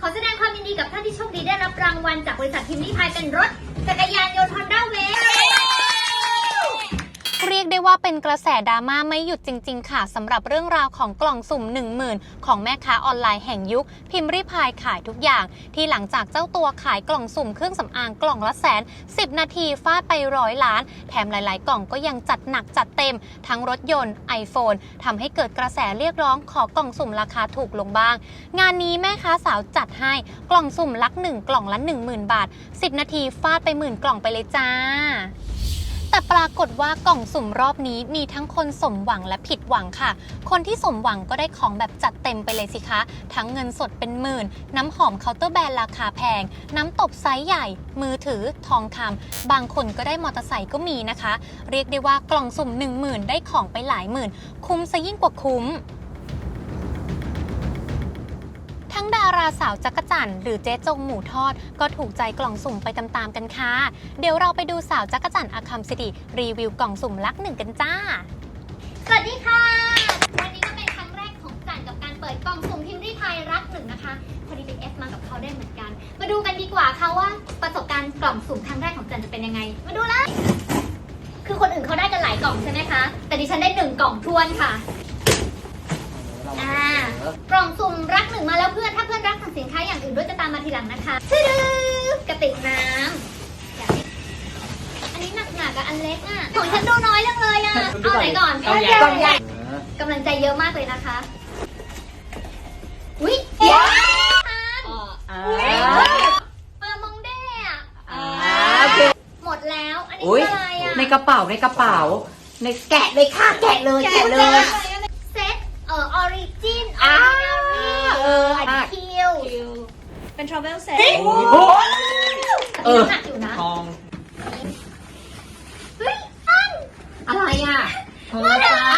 ขอแสดงความยินดีกับท่านที่โชคดีได้รับรางวัลจากบริษัททิมลี่พายเป็นรถจักรยานยนต์ฮอนด้าเว เรียกได้ว่าเป็นกระแสดราม่าไม่หยุดจริง ๆ ค่ะสำหรับเรื่องราวของกล่องสุ่ม 1 0,000 ของแม่ค้าออนไลน์แห่งยุค พิมพ์ริพายขายทุกอย่าง ที่หลังจากเจ้าตัวขายกล่องสุ่มเครื่องสำอางกล่องละแสน 10 นาทีฟาดไปร้อยล้าน แถมหลาย ๆ กล่องก็ยังจัดหนักจัดเต็ม ทั้งรถยนต์ iPhone ทำให้เกิดกระแสเรียกร้องขอกล่องสุ่มราคาถูกลงบ้าง งานนี้แม่ค้าสาวจัดให้กล่องสุ่มลักหนึ่งกล่องละ 10,000 บาท 10 นาทีฟาดไปหมื่นกล่องไปเลยจ้า แต่ปรากฏว่ากล่องสุ่มรอบนี้มีทั้งคนสมหวังและผิดหวังค่ะ คนที่สมหวังก็ได้ของแบบจัดเต็มไปเลยสิคะ ทั้งเงินสดเป็นหมื่น น้ำหอมเคาน์เตอร์แบรนด์ราคาแพง น้ำตบไซส์ใหญ่ มือถือทองคำบางคนก็ได้มอเตอร์ไซค์ก็มีนะคะ เรียกได้ว่ากล่องสุ่ม 1 0,000 ได้ของไปหลายหมื่น คุ้มซะยิ่งกว่าคุ้ม งดาราสาวจักรจันทร์หรือเจ๊จงหมูทอด ก็ถูกใจกล่องสุ่มไปตามๆกันค่ะ เดี๋ยวเราไปดูสาวจักรจันทร์อาคัมสิริรีวิวกล่องสุ่มลักหนึ่งกันจ้า สวัสดีค่ะ วันนี้ก็เป็นครั้งแรกของจันกับการเปิดกล่องสุ่มพิมพ์ริพายรักหนึ่งนะคะพอดีไปเอฟมากับเขาได้เหมือนกัน มาดูกันดีกว่าค่ะว่าประสบการณ์กล่องสุ่มครั้งแรกของจันจะเป็นยังไง มาดูเลยคือคนอื่นเขาได้กันหลายกล่องใช่ไหมคะ แต่ดิฉันได้หนึ่งกล่องทวนค่ะ อ่ากล่องสุ่มรักหนึ่งมาแล้วเพื่อน ถ้าเพื่อนรักสั่งสินค้าอย่างอื่นด้วยจะตามมาทีหลังนะคะชื่อกระติกน้ำอย่างนี้อันนี้หนักๆกับอันเล็กอะของฉันดูน้อยจังเลยอะ เอาไหนก่อนกล่องใหญ่กล่องใหญ่กำลังใจเยอะมากเลยนะคะ อุ้ยเดี๋ยวปลามองเด้อะอ่าโอเคหมดแล้ว อันนี้อุ้ยคืออะไรอะ ในกระเป๋าในกระเป๋า ในแกะเลยค่ะแกะเลยแกะเลย เซ็ตเอ่อออริ จินออ่าอริเออคิวเป็น travel set โอ้โหเออหนักอยู่นะทองเฮ้ยอันอะไรอะทองแต่ฟ้า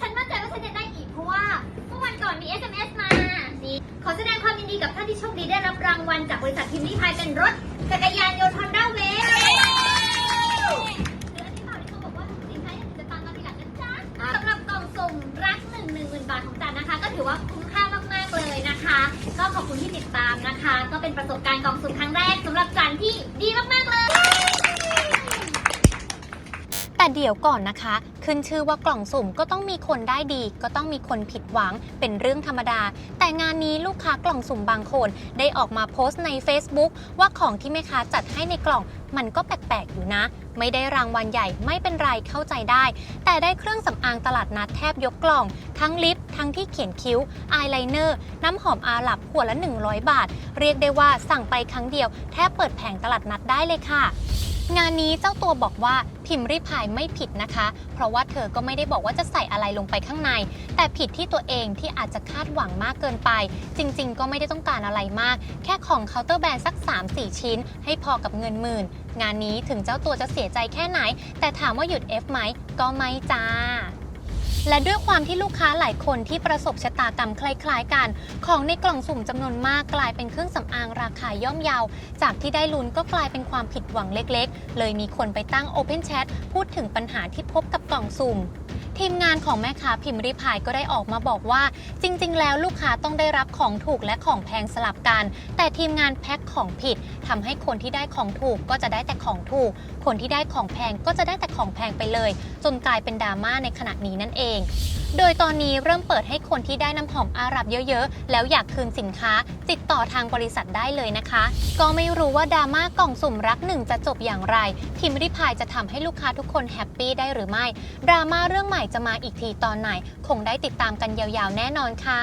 ฉันมั่นใจว่าฉันจะได้อีกเพราะว่าเมื่อวันก่อนมี SMS มาดีขอแสดงความยินดีกับท่านที่โชคดีได้รับรางวัลจากบริษัทพิมพ์ริพายเป็นรถจักรยานยนต์ฮอ อว่าคุ้มค่ามากๆเลยนะคะ ก็ขอบคุณที่ติดตามนะคะ ก็เป็นประสบการณ์กล่องสุ่มครั้งแรกสำหรับจันที่ดีมากๆเลย แต่เดี๋ยวก่อนนะคะ ขึ้นชื่อว่ากล่องสุ่มก็ต้องมีคนได้ดี ก็ต้องมีคนผิดหวังเป็นเรื่องธรรมดา แต่งานนี้ลูกค้ากล่องสุ่มบางคน ได้ออกมาโพสต์ใน Facebook ว่าของที่แม่ค้าจัดให้ในกล่อง มันก็แปลกๆอยู่นะ ไม่ได้รางวัลใหญ่ไม่เป็นไรเข้าใจได้ แต่ได้เครื่องสำอางตลาดนัดแทบยกกล่อง ทั้งลิป ทั้งที่เขียนคิ้ว อายไลเนอร์ น้ำหอมอาหลับขวดละ 100 บาท เรียกได้ว่าสั่งไปครั้งเดียว แทบเปิดแผงตลาดนัดได้เลยค่ะ งานนี้เจ้าตัวบอกว่า พิมพ์ริพายไม่ผิดนะคะ เพราะว่าเธอก็ไม่ได้บอกว่าจะใส่อะไรลงไปข้างใน แต่ผิดที่ตัวเองที่อาจจะคาดหวังมากเกินไป จริง ๆ ก็ไม่ได้ต้องการอะไรมาก แค่ของเคาน์เตอร์แบรนด์สัก 3-4 ชิ้น ให้พอกับเงินหมื่น งานนี้ถึงเจ้าตัวจะเสียใจแค่ไหน แต่ถามว่าหยุด F ไหมก็ไม่จ้า และด้วยความที่ลูกค้าหลายคนที่ประสบชะตากรรมคล้าย ๆ กัน ของในกล่องสุ่มจำนวนมากกลายเป็นเครื่องสำอางราคาย่อมเยาจากที่ได้ลุ้นก็กลายเป็นความผิดหวังเล็ก ๆ เลยมีคนไปตั้ง Open Chat พูดถึงปัญหาที่พบกับกล่องสุ่ม ทีมงานของแม่ค้าพิมพ์ริพายก็ได้ออกมาบอกว่า จริง ๆ แล้วลูกค้าต้องได้รับของถูกและของแพงสลับกัน แต่ทีมงานแพ็คของผิดทำให้คนที่ได้ของถูกก็จะได้แต่ของถูก คนที่ได้ของแพงก็จะได้แต่ของแพงไปเลย จนกลายเป็นดราม่าในขณะนี้นั่นเองโดยตอนนี้เริ่มเปิดให้คนที่ได้น้ำหอมอาหรับเยอะๆ แล้วอยากคืนสินค้า ติดต่อทางบริษัทได้เลยนะคะ ก็ไม่รู้ว่าดราม่ากล่องสุ่มรักหนึ่งจะจบอย่างไร พิมพ์ริพายจะทำให้ลูกค้าทุกคนแฮปปี้ได้หรือไม่ ดราม่าเรื่องใหม่จะมาอีกทีตอนไหน คงได้ติดตามกันยาวๆ แน่นอนค่ะ